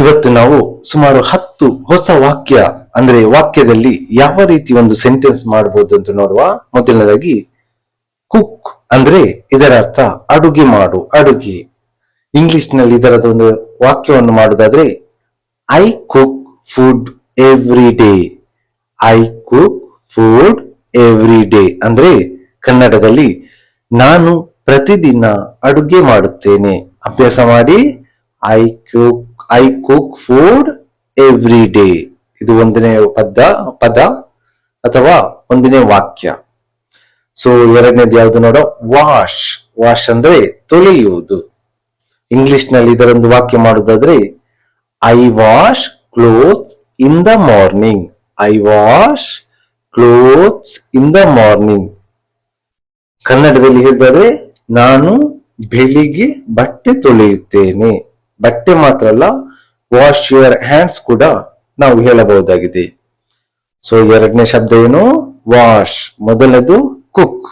ಇವತ್ತು ನಾವು ಸುಮಾರು ಹತ್ತು ಹೊಸ ವಾಕ್ಯ, ಅಂದ್ರೆ ವಾಕ್ಯದಲ್ಲಿ ಯಾವ ರೀತಿ ಒಂದು ಸೆಂಟೆನ್ಸ್ ಮಾಡಬಹುದು ಅಂತ ನೋಡುವ. ಮೊದಲನೇದಾಗಿ ಕುಕ್ ಅಂದ್ರೆ ಇದರ ಅರ್ಥ ಅಡುಗೆ ಮಾಡು, ಅಡುಗೆ. ಇಂಗ್ಲಿಷ್ನಲ್ಲಿ ಇದರದೊಂದು ವಾಕ್ಯವನ್ನು ಮಾಡುವುದಾದ್ರೆ I cook food every day I cook food every day ಅಂದ್ರೆ ಕನ್ನಡದಲ್ಲಿ, ನಾನು ಪ್ರತಿದಿನ ಅಡುಗೆ ಮಾಡುತ್ತೇನೆ. ಅಭ್ಯಾಸ ಮಾಡಿ I cook I cook food every day ಇದು ಒಂದನೇ ಪದ ಪದ ಅಥವಾ ಒಂದನೇ ವಾಕ್ಯ. ಸೊ ಎರಡನೇದು ಯಾವುದು ನೋಡೋ? ವಾಶ್ ವಾಶ್ ಅಂದ್ರೆ ತೊಳೆಯುವುದು. ಇಂಗ್ಲಿಷ್ನಲ್ಲಿ ಇದರೊಂದು ವಾಕ್ಯ ಮಾಡುವುದಾದ್ರೆ I wash clothes in the morning I wash clothes in the morning ಕನ್ನಡದಲ್ಲಿ ಹೇಳಿದ್ರೆ ನಾನು ಬೆಳಿಗ್ಗೆ ಬಟ್ಟೆ ತೊಳೆಯುತ್ತೇನೆ. ಬಟ್ಟೆ ಮಾತ್ರ ಅಲ್ಲ ವಾಶ್ ಯುವರ್ ಹ್ಯಾಂಡ್ಸ್ ಕೂಡ ನಾವು ಹೇಳಬಹುದಾಗಿದೆ. ಸೊ ಎರಡನೇ ಶಬ್ದ ಏನು? ವಾಶ್ ಮೊದಲನೇದು ಕುಕ್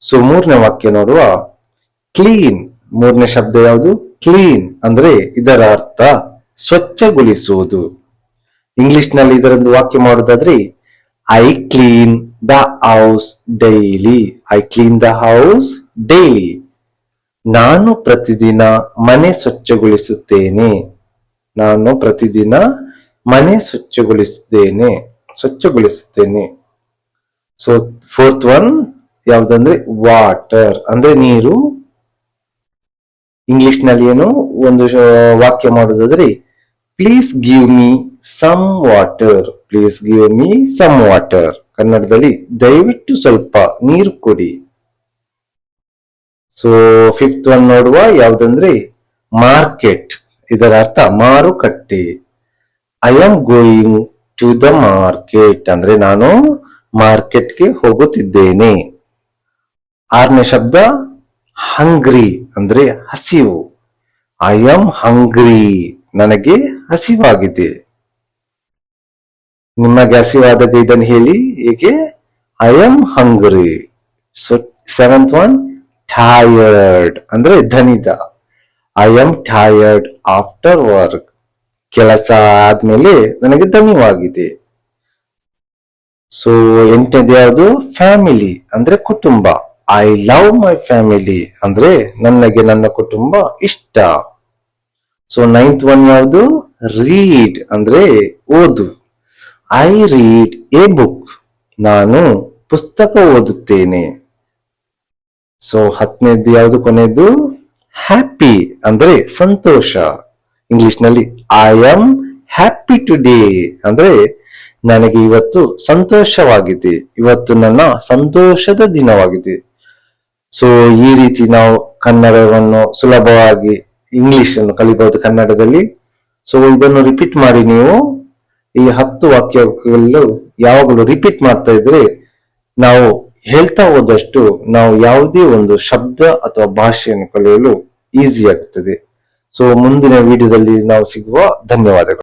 ಸೊ ಮೂರನೇ ವಾಕ್ಯ ನೋಡುವ. ಕ್ಲೀನ್ ಮೂರನೇ ಶಬ್ದ ಯಾವುದು? ಕ್ಲೀನ್ ಅಂದ್ರೆ ಇದರ ಅರ್ಥ ಸ್ವಚ್ಛಗೊಳಿಸುವುದು. ಇಂಗ್ಲಿಷ್ನಲ್ಲಿ ಇದರೊಂದು ವಾಕ್ಯ ಮಾಡುವುದಾದ್ರೆ I clean the house daily I clean the house daily ನಾನು ಪ್ರತಿದಿನ ಮನೆ ಸ್ವಚ್ಛಗೊಳಿಸುತ್ತೇನೆ. ನಾನು ಪ್ರತಿದಿನ ಮನೆ ಸ್ವಚ್ಛಗೊಳಿಸುತ್ತೇನೆ. ಸ್ವಚ್ಛಗೊಳಿಸುತ್ತೇನೆ. ಸೊ ಫೋರ್ತ್ ಒನ್ ಯಾವ್ದಂದ್ರೆ ವಾಟರ್ ಅಂದ್ರೆ ನೀರು. ಇಂಗ್ಲಿಷ್ನಲ್ಲಿ ಏನು? ಒಂದು ವಾಕ್ಯ ಮಾಡೋದಾದ್ರೆ please give me some water please give me some water ಕನ್ನಡದಲ್ಲಿ, ದಯವಿಟ್ಟು ಸ್ವಲ್ಪ ನೀರು ಕೊಡಿ. ಸೊ ಫಿಫ್ತ್ ಒನ್ ನೋಡುವ ಯಾವ್ದಂದ್ರೆ ಮಾರ್ಕೆಟ್. ಇದರ ಅರ್ಥ ಮಾರುಕಟ್ಟೆ. I am going to the market ಅಂದ್ರೆ ನಾನು ಮಾರ್ಕೆಟ್ಗೆ ಹೋಗುತ್ತಿದ್ದೇನೆ. ಆರನೇ ಶಬ್ದ ಹಂಗ್ರಿ ಅಂದ್ರೆ ಹಸಿವು. ಐ ಆಮ್ ಹಂಗ್ರಿ ನನಗೆ ಹಸಿವಾಗಿದೆ. ನಿಮಗೆ ಹಸಿವಾದಾಗ ಇದನ್ನು ಹೇಳಿ, ಹೇಗೆ I am hungry so seventh one tired ಅಂದ್ರೆ ಧನಿದ. I am tired after work ಕೆಲಸ ಆದ್ಮೇಲೆ ನನಗೆ ಧನಿವಾಗಿದೆ. ಸೊ ಎಂಟನೇದು ಯಾವುದು? ಫ್ಯಾಮಿಲಿ ಅಂದ್ರೆ ಕುಟುಂಬ. ಐ ಲವ್ ಮೈ ಫ್ಯಾಮಿಲಿ ಅಂದ್ರೆ ನನಗೆ ನನ್ನ ಕುಟುಂಬ ಇಷ್ಟ. ಸೊ ನೈನ್ತ್ ಒನ್ ಯಾವುದು? ರೀಡ್ ಅಂದ್ರೆ ಓದು. ಐ ರೀಡ್ ಎ ಬುಕ್ ನಾನು ಪುಸ್ತಕ ಓದುತ್ತೇನೆ. ಸೊ ಹತ್ತನೇದು ಯಾವುದು ಕೊನೆಯದು ಹ್ಯಾಪಿ ಅಂದ್ರೆ ಸಂತೋಷ. ಇಂಗ್ಲಿಷ್ನಲ್ಲಿ ಐ ಆಮ್ ಹ್ಯಾಪಿ ಟುಡೇ ಅಂದ್ರೆ ನನಗೆ ಇವತ್ತು ಸಂತೋಷವಾಗಿದೆ. ಇವತ್ತು ನನ್ನ ಸಂತೋಷದ ದಿನವಾಗಿದೆ. ಸೊ ಈ ರೀತಿ ನಾವು ಕನ್ನಡವನ್ನು ಸುಲಭವಾಗಿ ಇಂಗ್ಲಿಷ್ ಅನ್ನು ಕಲಿಬಹುದು ಕನ್ನಡದಲ್ಲಿ. ಸೊ ಇದನ್ನು ರಿಪೀಟ್ ಮಾಡಿ ನೀವು. ಈ ಹತ್ತು ವಾಕ್ಯಗಳು ಯಾವಾಗಲೂ ರಿಪೀಟ್ ಮಾಡ್ತಾ ಇದ್ರೆ ನಾವು ಹೇಳ್ತಾ ಹೋದಷ್ಟು ನಾವು ಯಾವುದೇ ಒಂದು ಶಬ್ದ ಅಥವಾ ಭಾಷೆಯನ್ನು ಕಲಿಯಲು ಈಸಿ ಆಗ್ತದೆ. ಸೊ ಮುಂದಿನ ವಿಡಿಯೋದಲ್ಲಿ ನಾವು ಸಿಗುವ ಧನ್ಯವಾದಗಳು.